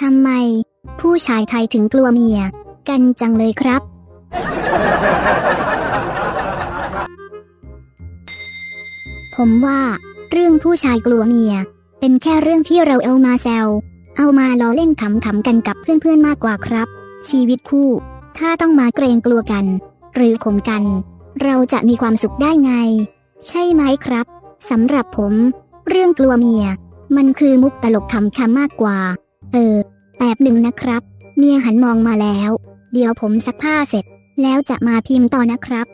ทำไม ผู้ชายไทยถึงกลัวเมีย กันจังเลยครับ ผมว่า เรื่องผู้ชายกลัวเมีย เป็นแค่เรื่องที่เราเอามาแซวเอามาล้อเล่นขำๆกันกับเพื่อนๆมากกว่าครับ ชีวิตคู่ ถ้าต้องมาเกรงกลัวกัน หรือข่มกัน เราจะมีความสุขได้ไง ใช่ไหมครับสำหรับผม เรื่องกลัวเมีย มันคือมุกตลกขำๆมากกว่า เออแป๊บหนึ่งนะครับ เมียหันมองมาแล้ว เดี๋ยวผมซักผ้าเสร็จ แล้วจะมาพิมพ์ต่อนะครับ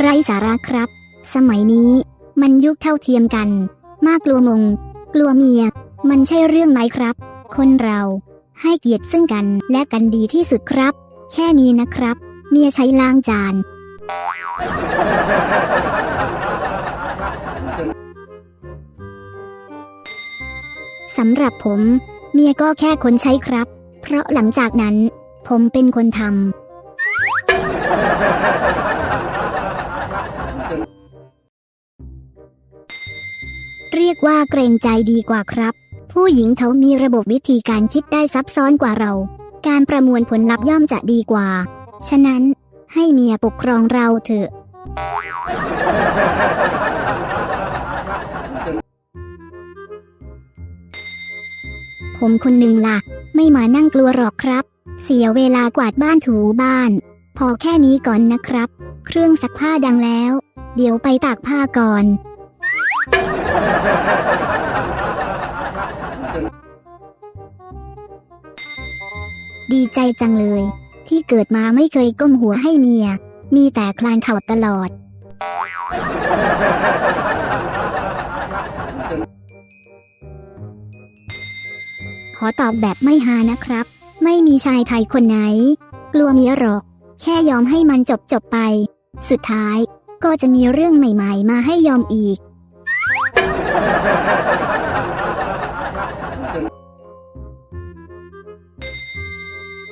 ไรสาระครับ สมัยนี้ มันยุคเท่าเทียมกัน มากกลัวมง กลัวเมีย มันใช่เรื่องไหมครับ คนเราให้เกียรติซึ่งกันและกันดีที่สุดครับ แค่นี้นะครับ เมียใช้ล้างจาน สำหรับผม เมียก็แค่คนใช้ครับ เพราะหลังจากนั้น ผมเป็นคนทำ เรียกว่าเกรงใจดีกว่าครับ ผู้หญิงเขามีระบบวิธีการคิดได้ซับซ้อนกว่าเรา การประมวลผลลัพธ์ย่อมจะดีกว่า ฉะนั้น ให้เมียปกครองเราเถอะ ผมคนหนึ่งล่ะ ไม่มานั่งกลัวหรอกครับ เสียเวลากวาดบ้านถูบ้าน พอแค่นี้ก่อนนะครับ เครื่องซักผ้าดังแล้ว เดี๋ยวไปตากผ้าก่อนดีใจจังเลย ที่เกิดมาไม่เคยก้มหัวให้เมีย มีแต่คลานเข่าตลอด ขอตอบแบบไม่ฮานะครับ ไม่มีชายไทยคนไหน กลัวเมียหรอก แค่ยอมให้มันจบจบไป สุดท้ายก็จะมีเรื่องใหม่ ๆ มาให้ยอมอีก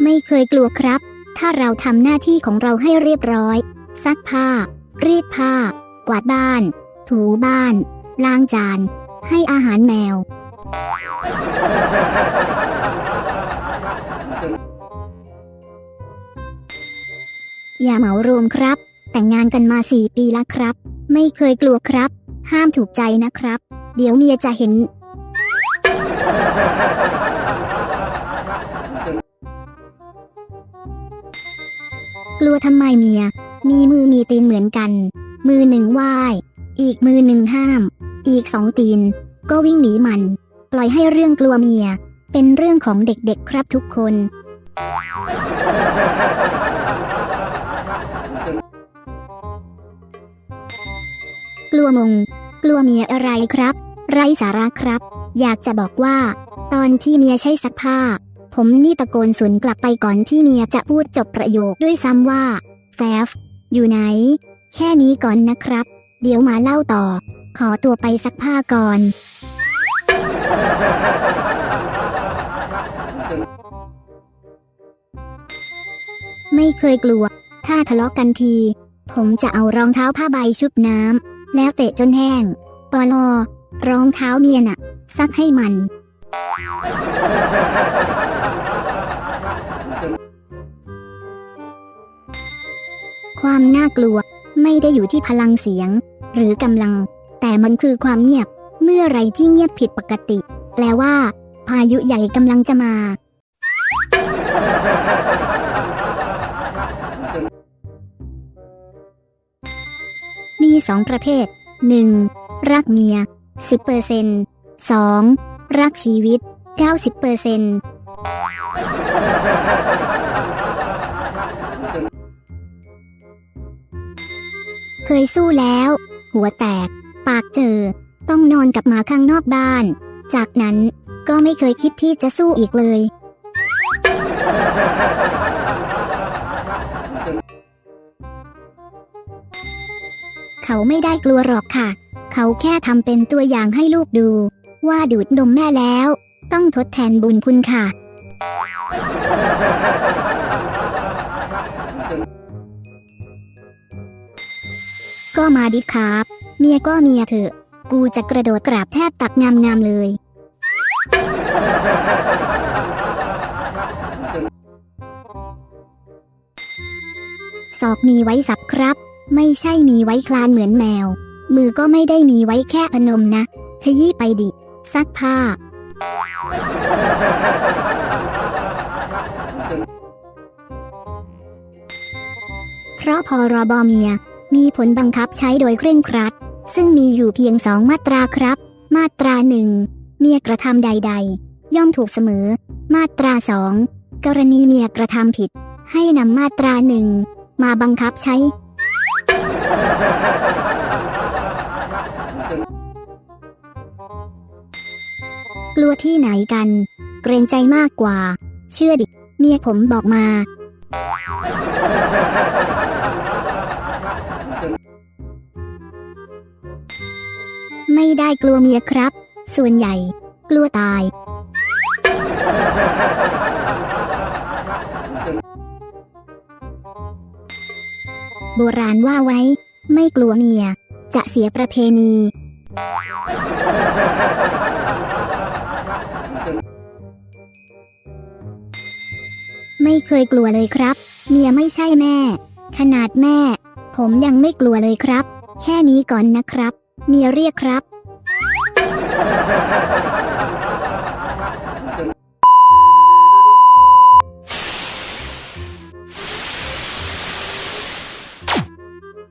ไม่เคยกลัวครับ ถ้าเราทำหน้าที่ของเราให้เรียบร้อย ซักผ้า รีดผ้า กวาดบ้าน ถูบ้าน ล้างจาน ให้อาหารแมว อย่าเหมารวมครับ แต่งงานกันมาสี่ปีแล้วครับ ไม่เคยกลัวครับ ห้ามถูกใจนะครับ เดี๋ยวเมียจะเห็น ลัวทำไมเมีย มีมือมีตีนเหมือนกัน มือหนึ่งไหว้อีกมือหนึ่งห้าม อีกสองตีน ก็วิ่งหนีมัน ปล่อยให้เรื่องกลัวเมีย เป็นเรื่องของเด็กๆครับทุกคน กลัวมง กลัวเมียอะไรครับ ไรสาระครับ อยากจะบอกว่า ตอนที่เมียใช้ซักผ้า ผมนี่ตะโกนสวนกลับไปก่อนที่เมียจะพูดจบประโยคด้วยซ้ำว่า แฟฟ อยู่ไหน แค่นี้ก่อนนะครับ เดี๋ยวมาเล่าต่อ ขอตัวไปซักผ้าก่อน ไม่เคยกลัว ถ้าทะเลาะกันที ผมจะเอารองเท้าผ้าใบชุบน้ำแล้วเตะจนแห้งปลอรองเท้าเมียน่ะ ซักให้มัน ความน่ากลัวไม่ได้อยู่ที่พลังเสียง หรือกำลัง แต่มันคือความเงียบ เมื่อไรที่เงียบผิดปกติ แปลว่า พายุใหญ่กำลังจะมา มีสองประเภท 1. รักเมีย 10% 2. รักชีวิต 90%เคยสู้แล้ว หัวแตก ปากเจอ ต้องนอนกับหมาข้างนอกบ้าน จากนั้นก็ไม่เคยคิดที่จะสู้อีกเลย เขาไม่ได้กลัวหรอกค่ะ เขาแค่ทำเป็นตัวอย่างให้ลูกดู ว่าดูดนมแม่แล้ว ต้องทดแทนบุญคุณค่ะ ก็มาดิครับ เมียก็เมียเถอะ กูจะกระโดดกราบแทบตักงามๆเลย ศอกมีไว้สับครับ ไม่ใช่มีไว้คลานเหมือนแมว มือก็ไม่ได้มีไว้แค่พนมนะ ขยี้ไปดิ ซักผ้า เพราะพรบเมีย มีผลบังคับใช้โดยเคร่งครัด ซึ่งมีอยู่เพียงสองมาตราครับ มาตราหนึ่งเมียกระทำใด ๆ ย่อมถูกเสมอ มาตราสองกรณีเมียกระทำผิด ให้นำมาตราหนึ่งมาบังคับใช้ กลัวที่ไหนกัน เกรงใจมากกว่า เชื่อดิ เมียผมบอกมา ไม่ได้กลัวเมียครับ ส่วนใหญ่ กลัวตาย โบราณว่าไว้ ไม่กลัวเมีย จะเสียประเพณี ไม่เคยกลัวเลยครับ เมียไม่ใช่แม่ ขนาดแม่ ผมยังไม่กลัวเลยครับ แค่นี้ก่อนนะครับ เมียเรียกครับ